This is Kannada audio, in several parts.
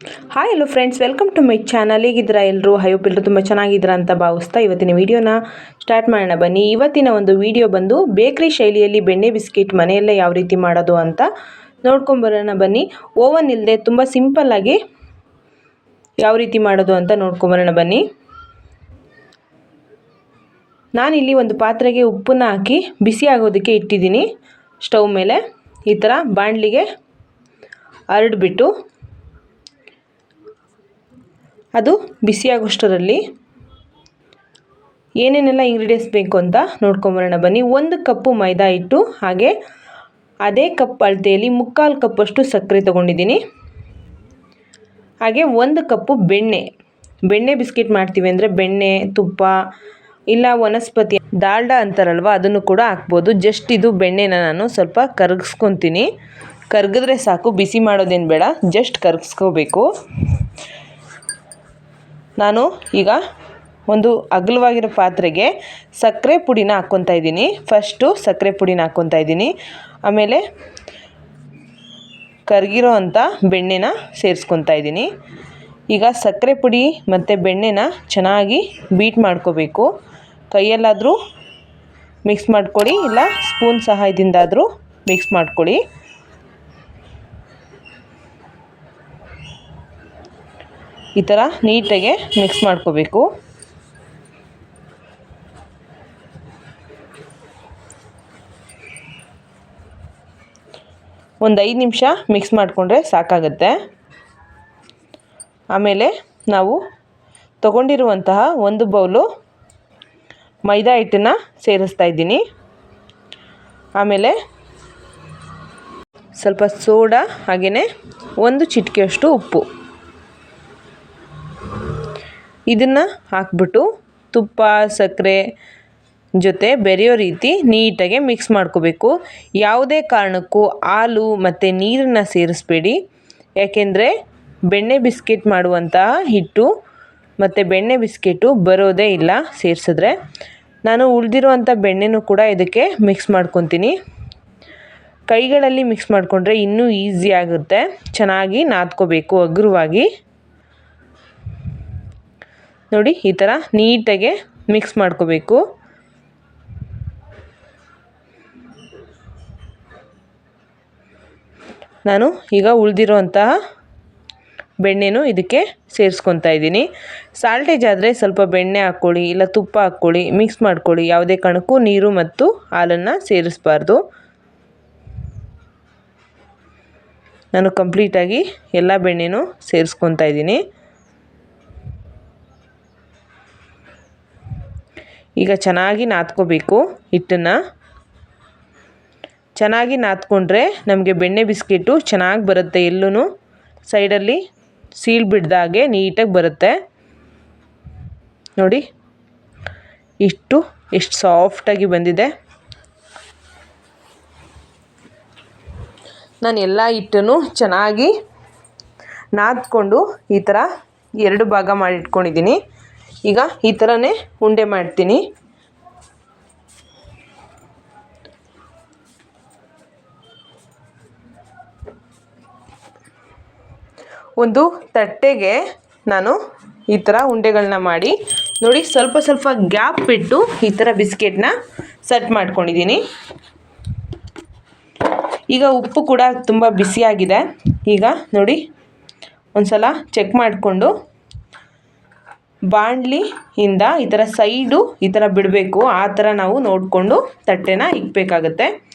Hi hello friends welcome to my channel ಹೇಗಿದ್ದೀರಾ ಎಲ್ಲರೂ ಹೈಪ್ ಎಲ್ಲರೂ ತುಂಬ ಚೆನ್ನಾಗಿದ್ದೀರಾ ಅಂತ ಭಾವಿಸ್ತಾ ಇವತ್ತಿನ ವಿಡಿಯೋನ ಸ್ಟಾರ್ಟ್ ಮಾಡೋಣ. ಬನ್ನಿ. ಇವತ್ತಿನ ಒಂದು ವಿಡಿಯೋ ಬಂದು ಬೇಕ್ರಿ ಶೈಲಿಯಲ್ಲಿ ಬೆಣ್ಣೆ ಬಿಸ್ಕೆಟ್ ಮನೆಯಲ್ಲೇ ಯಾವ ರೀತಿ ಮಾಡೋದು ಅಂತ ನೋಡ್ಕೊಂಬರೋಣ ಬನ್ನಿ. ಓವನ್ ಇಲ್ಲದೆ ತುಂಬ ಸಿಂಪಲ್ಲಾಗಿ ಯಾವ ರೀತಿ ಮಾಡೋದು ಅಂತ ನೋಡ್ಕೊಂಬರೋಣ ಬನ್ನಿ. ನಾನಿಲ್ಲಿ ಒಂದು ಪಾತ್ರೆಗೆ ಉಪ್ಪನ್ನು ಹಾಕಿ ಬಿಸಿ ಆಗೋದಕ್ಕೆ ಇಟ್ಟಿದ್ದೀನಿ. ಸ್ಟವ್ ಮೇಲೆ ಈ ಥರ ಬಾಣಲಿಗೆ ಹರಡ್ಬಿಟ್ಟು ಅದು ಬಿಸಿಯಾಗೋಷ್ಟರಲ್ಲಿ ಏನೇನೆಲ್ಲ ಇಂಗ್ರೀಡಿಯೆಂಟ್ಸ್ ಬೇಕು ಅಂತ ನೋಡ್ಕೊಂಬರೋಣ. ಬನ್ನಿ, ಒಂದು ಕಪ್ಪು ಮೈದಾ ಹಿಟ್ಟು, ಹಾಗೆ ಅದೇ ಕಪ್ ಅಳತೆಯಲ್ಲಿ ಮುಕ್ಕಾಲು ಕಪ್ಪಷ್ಟು ಸಕ್ಕರೆ ತೊಗೊಂಡಿದ್ದೀನಿ. ಹಾಗೆ ಒಂದು ಕಪ್ಪು ಬೆಣ್ಣೆ. ಬೆಣ್ಣೆ ಬಿಸ್ಕೆಟ್ ಮಾಡ್ತೀವಿ ಅಂದರೆ ಬೆಣ್ಣೆ, ತುಪ್ಪ, ಇಲ್ಲ ವನಸ್ಪತಿ ದಾಲ್ಡ ಅಂತಾರಲ್ವ, ಅದನ್ನು ಕೂಡ ಹಾಕ್ಬೋದು. ಜಸ್ಟ್ ಇದು ಬೆಣ್ಣೆನ ನಾನು ಸ್ವಲ್ಪ ಕರಗಿಸ್ಕೊತೀನಿ. ಕರಗಿದ್ರೆ ಸಾಕು, ಬಿಸಿ ಮಾಡೋದೇನು ಬೇಡ ಜಸ್ಟ್ ಕರಗಿಸ್ಕೋಬೇಕು. ನಾನು ಈಗ ಒಂದು ಅಗಲವಾಗಿರೋ ಪಾತ್ರೆಗೆ ಸಕ್ಕರೆ ಪುಡಿನ ಹಾಕ್ಕೊತಾ ಇದ್ದೀನಿ. ಫಸ್ಟು ಸಕ್ಕರೆ ಪುಡಿನ ಹಾಕ್ಕೊತಾ ಇದ್ದೀನಿ. ಆಮೇಲೆ ಕರಗಿರೋ ಅಂಥ ಬೆಣ್ಣೆನ ಸೇರಿಸ್ಕೊತಾ ಇದ್ದೀನಿ. ಈಗ ಸಕ್ಕರೆ ಪುಡಿ ಮತ್ತು ಬೆಣ್ಣೆನ ಚೆನ್ನಾಗಿ ಬೀಟ್ ಮಾಡ್ಕೋಬೇಕು. ಕೈಯಲ್ಲಾದರೂ ಮಿಕ್ಸ್ ಮಾಡ್ಕೊಳ್ಳಿ, ಇಲ್ಲ ಸ್ಪೂನ್ ಸಹಾಯದಿಂದಾದರೂ ಮಿಕ್ಸ್ ಮಾಡ್ಕೊಳ್ಳಿ. ಈ ಥರ ನೀಟಾಗೆ ಮಿಕ್ಸ್ ಮಾಡ್ಕೋಬೇಕು. ಒಂದು ಐದು ನಿಮಿಷ ಮಿಕ್ಸ್ ಮಾಡಿಕೊಂಡ್ರೆ ಸಾಕಾಗುತ್ತೆ. ಆಮೇಲೆ ನಾವು ತಗೊಂಡಿರುವಂತಹ ಒಂದು ಬೌಲು ಮೈದಾ ಹಿಟ್ಟನ್ನು ಸೇರಿಸ್ತಾ ಇದ್ದೀನಿ. ಆಮೇಲೆ ಸ್ವಲ್ಪ ಸೋಡಾ ಹಾಗೆಯೇ ಒಂದು ಚಿಟಿಕೆಯಷ್ಟು ಉಪ್ಪು. ಇದನ್ನು ಹಾಕ್ಬಿಟ್ಟು ತುಪ್ಪ, ಸಕ್ಕರೆ ಜೊತೆ ಬೆರೆಯೋ ರೀತಿ ನೀಟಾಗಿ ಮಿಕ್ಸ್ ಮಾಡ್ಕೋಬೇಕು. ಯಾವುದೇ ಕಾರಣಕ್ಕೂ ಹಾಲು ಮತ್ತು ನೀರನ್ನು ಸೇರಿಸ್ಬೇಡಿ. ಯಾಕೆಂದರೆ ಬೆಣ್ಣೆ ಬಿಸ್ಕೆಟ್ ಮಾಡುವಂತಹ ಹಿಟ್ಟು ಮತ್ತು ಬೆಣ್ಣೆ ಬಿಸ್ಕೆಟು ಬರೋದೇ ಇಲ್ಲ ಸೇರಿಸಿದ್ರೆ. ನಾನು ಉಳಿದಿರುವಂಥ ಬೆಣ್ಣೆನೂ ಕೂಡ ಇದಕ್ಕೆ ಮಿಕ್ಸ್ ಮಾಡ್ಕೊತೀನಿ. ಕೈಗಳಲ್ಲಿ ಮಿಕ್ಸ್ ಮಾಡಿಕೊಂಡ್ರೆ ಇನ್ನೂ ಈಸಿ ಆಗುತ್ತೆ. ಚೆನ್ನಾಗಿ ನಾದ್ಕೋಬೇಕು ಹಗುರವಾಗಿ ನೋಡಿ, ಈ ಥರ ನೀಟಾಗೆ ಮಿಕ್ಸ್ ಮಾಡ್ಕೋಬೇಕು. ನಾನು ಈಗ ಉಳಿದಿರುವಂತಹ ಬೆಣ್ಣೆನೂ ಇದಕ್ಕೆ ಸೇರಿಸ್ಕೊತಾ ಇದ್ದೀನಿ. ಸಾಲ್ಟೇಜ್ ಆದರೆ ಸ್ವಲ್ಪ ಬೆಣ್ಣೆ ಹಾಕ್ಕೊಳ್ಳಿ, ಇಲ್ಲ ತುಪ್ಪ ಹಾಕ್ಕೊಳ್ಳಿ ಮಿಕ್ಸ್ ಮಾಡ್ಕೊಳ್ಳಿ. ಯಾವುದೇ ಕಣಕ್ಕೂ ನೀರು ಮತ್ತು ಹಾಲನ್ನು ಸೇರಿಸಬಾರ್ದು. ನಾನು ಕಂಪ್ಲೀಟಾಗಿ ಎಲ್ಲ ಬೆಣ್ಣೆನೂ ಸೇರಿಸ್ಕೊತಾ ಇದ್ದೀನಿ. ಈಗ ಚೆನ್ನಾಗಿ ನಾದ್ಕೋಬೇಕು ಹಿಟ್ಟನ್ನು. ಚೆನ್ನಾಗಿ ನಾದ್ಕೊಂಡ್ರೆ ನಮಗೆ ಬೆಣ್ಣೆ ಬಿಸ್ಕೆಟು ಚೆನ್ನಾಗಿ ಬರುತ್ತೆ ಎಲ್ಲೂ ಸೈಡಲ್ಲಿ ಸೀಲ್ ಬಿಡ್ದಾಗೆ ನೀಟಾಗಿ ಬರುತ್ತೆ. ನೋಡಿ, ಇಷ್ಟು, ಎಷ್ಟು ಸಾಫ್ಟಾಗಿ ಬಂದಿದೆ. ನಾನು ಎಲ್ಲ ಹಿಟ್ಟನ್ನು ಚೆನ್ನಾಗಿ ನಾದ್ಕೊಂಡು ಈ ಥರ ಎರಡು ಭಾಗ ಮಾಡಿಟ್ಕೊಂಡಿದ್ದೀನಿ. ಈಗ ಈ ಥರನೇ ಉಂಡೆ ಮಾಡ್ತೀನಿ. ಒಂದು ತಟ್ಟೆಗೆ ನಾನು ಈ ಥರ ಉಂಡೆಗಳನ್ನ ಮಾಡಿ, ನೋಡಿ ಸ್ವಲ್ಪ ಸ್ವಲ್ಪ ಗ್ಯಾಪ್ ಬಿಟ್ಟು ಈ ಥರ ಬಿಸ್ಕೆಟ್ನ ಸೆಟ್ ಮಾಡ್ಕೊಂಡಿದ್ದೀನಿ. ಈಗ ಉಪ್ಪು ಕೂಡ ತುಂಬ ಬಿಸಿಯಾಗಿದೆ. ಈಗ ನೋಡಿ ಒಂದು ಸಲ ಚೆಕ್ ಮಾಡಿಕೊಂಡು ಬಾಣಲಿಯಿಂದ ಈ ಥರ ಸೈಡು ಈ ಥರ ಬಿಡಬೇಕು. ಆ ಥರ ನಾವು ನೋಡಿಕೊಂಡು ತಟ್ಟೆನ ಇಕ್ಬೇಕಾಗತ್ತೆ.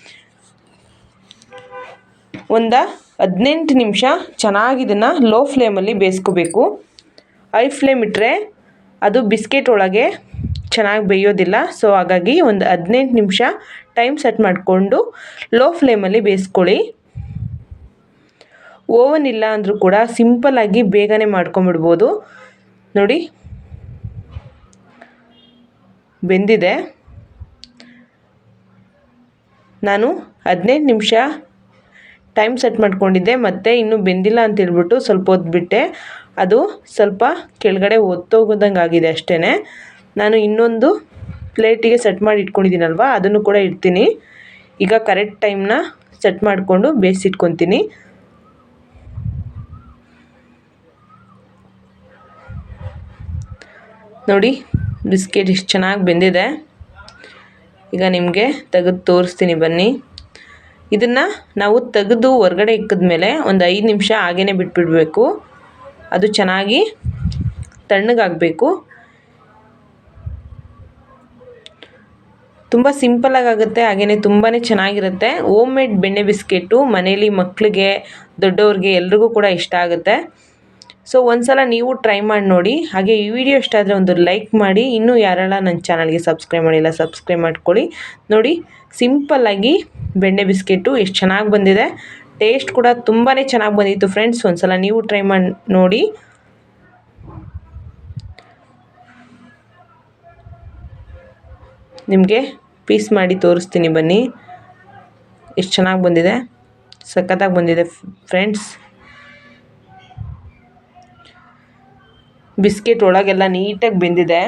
ಒಂದು ಹದಿನೆಂಟು ನಿಮಿಷ ಚೆನ್ನಾಗಿ ಇದನ್ನು ಲೋ ಫ್ಲೇಮಲ್ಲಿ ಬೇಯಿಸ್ಕೋಬೇಕು. ಐ ಫ್ಲೇಮ್ ಇಟ್ಟರೆ ಅದು ಬಿಸ್ಕೆಟ್ ಒಳಗೆ ಚೆನ್ನಾಗಿ ಬೇಯೋದಿಲ್ಲ. ಸೊ, ಹಾಗಾಗಿ ಒಂದು ಹದಿನೆಂಟು ನಿಮಿಷ ಟೈಮ್ ಸೆಟ್ ಮಾಡಿಕೊಂಡು ಲೋ ಫ್ಲೇಮಲ್ಲಿ ಬೇಯಿಸ್ಕೊಳ್ಳಿ. ಓವನ್ ಇಲ್ಲ ಅಂದರೂ ಕೂಡ ಸಿಂಪಲ್ಲಾಗಿ ಬೇಗನೆ ಮಾಡ್ಕೊಂಬಿಡ್ಬೋದು. ನೋಡಿ ಬೆಂದಿದೆ. ನಾನು ಹದಿನೈದು ನಿಮಿಷ ಟೈಮ್ ಸೆಟ್ ಮಾಡಿಕೊಂಡಿದ್ದೆ, ಮತ್ತು ಇನ್ನೂ ಬೆಂದಿಲ್ಲ ಅಂತ ಹೇಳ್ಬಿಟ್ಟು ಸ್ವಲ್ಪ ಹೊತ್ತು ಬಿಟ್ಟೆ ಅದು ಸ್ವಲ್ಪ ಕೆಳಗಡೆ ಒತ್ತೋಗೋದಂಗೆ ಆಗಿದೆ ಅಷ್ಟೇ ನಾನು ಇನ್ನೊಂದು ಪ್ಲೇಟಿಗೆ ಸೆಟ್ ಮಾಡಿ ಇಟ್ಕೊಂಡಿದ್ದೀನಲ್ವ, ಅದನ್ನು ಕೂಡ ಇಡ್ತೀನಿ. ಈಗ ಕರೆಕ್ಟ್ ಟೈಮ್ನ ಸೆಟ್ ಮಾಡಿಕೊಂಡು ಬೇಯಿಸಿಟ್ಕೊತೀನಿ. ನೋಡಿ ಬಿಸ್ಕೆಟ್ ಇಷ್ಟು ಚೆನ್ನಾಗಿ ಬೆಂದಿದೆ. ಈಗ ನಿಮಗೆ ತೆಗೆದು ತೋರಿಸ್ತೀನಿ ಬನ್ನಿ. ಇದನ್ನು ನಾವು ತೆಗೆದು ಹೊರ್ಗಡೆ ಇಕ್ಕಿದ್ಮೇಲೆ ಒಂದು ಐದು ನಿಮಿಷ ಹಾಗೇ ಬಿಟ್ಬಿಡಬೇಕು. ಅದು ಚೆನ್ನಾಗಿ ತಣ್ಣಗಾಗಬೇಕು. ತುಂಬ ಸಿಂಪಲಾಗಿ ಆಗುತ್ತೆ ಹಾಗೆಯೇ ತುಂಬಾ ಚೆನ್ನಾಗಿರುತ್ತೆ. ಓಮ್ ಮೇಡ್ ಬೆಣ್ಣೆ ಬಿಸ್ಕೆಟು ಮನೇಲಿ ಮಕ್ಕಳಿಗೆ ದೊಡ್ಡವ್ರಿಗೆ ಎಲ್ರಿಗೂ ಕೂಡ ಇಷ್ಟ ಆಗುತ್ತೆ. ಸೊ ಒಂದ್ಸಲ ನೀವು ಟ್ರೈ ಮಾಡಿ ನೋಡಿ. ಹಾಗೆ ಈ ವಿಡಿಯೋ ಇಷ್ಟ ಆದರೆ ಒಂದು ಲೈಕ್ ಮಾಡಿ. ಇನ್ನೂ ಯಾರೆಲ್ಲ ನನ್ನ ಚಾನಲ್ಗೆ ಸಬ್ಸ್ಕ್ರೈಬ್ ಮಾಡಿಲ್ಲ ಸಬ್ಸ್ಕ್ರೈಬ್ ಮಾಡ್ಕೊಳ್ಳಿ. ನೋಡಿ ಸಿಂಪಲ್ಲಾಗಿ ಬೆಣ್ಣೆ ಬಿಸ್ಕೆಟು ಎಷ್ಟು ಚೆನ್ನಾಗಿ ಬಂದಿದೆ. ಟೇಸ್ಟ್ ಕೂಡ ತುಂಬಾ ಚೆನ್ನಾಗಿ ಬಂದಿತ್ತು ಫ್ರೆಂಡ್ಸ್ ಒಂದ್ಸಲ ನೀವು ಟ್ರೈ ಮಾಡಿ ನೋಡಿ. ನಿಮಗೆ ಪೀಸ್ ಮಾಡಿ ತೋರಿಸ್ತೀನಿ ಬನ್ನಿ. ಎಷ್ಟು ಚೆನ್ನಾಗಿ ಬಂದಿದೆ. ಸಖತ್ತಾಗಿ ಬಂದಿದೆ ಫ್ರೆಂಡ್ಸ್ ಬಿಸ್ಕೆಟ್ ಒಳಗೆಲ್ಲ ನೀಟಾಗಿ ಬೆಂದಿದೆ.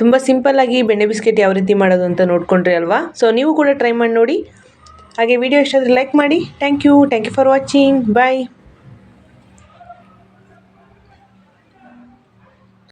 ತುಂಬ ಸಿಂಪಲ್ಲಾಗಿ ಬೆಣ್ಣೆ ಬಿಸ್ಕೆಟ್ ಯಾವ ರೀತಿ ಮಾಡೋದು ಅಂತ ನೋಡ್ಕೊಂಡ್ರಿ ಅಲ್ವಾ? ಸೊ ನೀವು ಕೂಡ ಟ್ರೈ ಮಾಡಿ ನೋಡಿ. ಹಾಗೆ ವಿಡಿಯೋ ಇಷ್ಟ ಆದರೆ ಲೈಕ್ ಮಾಡಿ. Thank you thank you for watching bye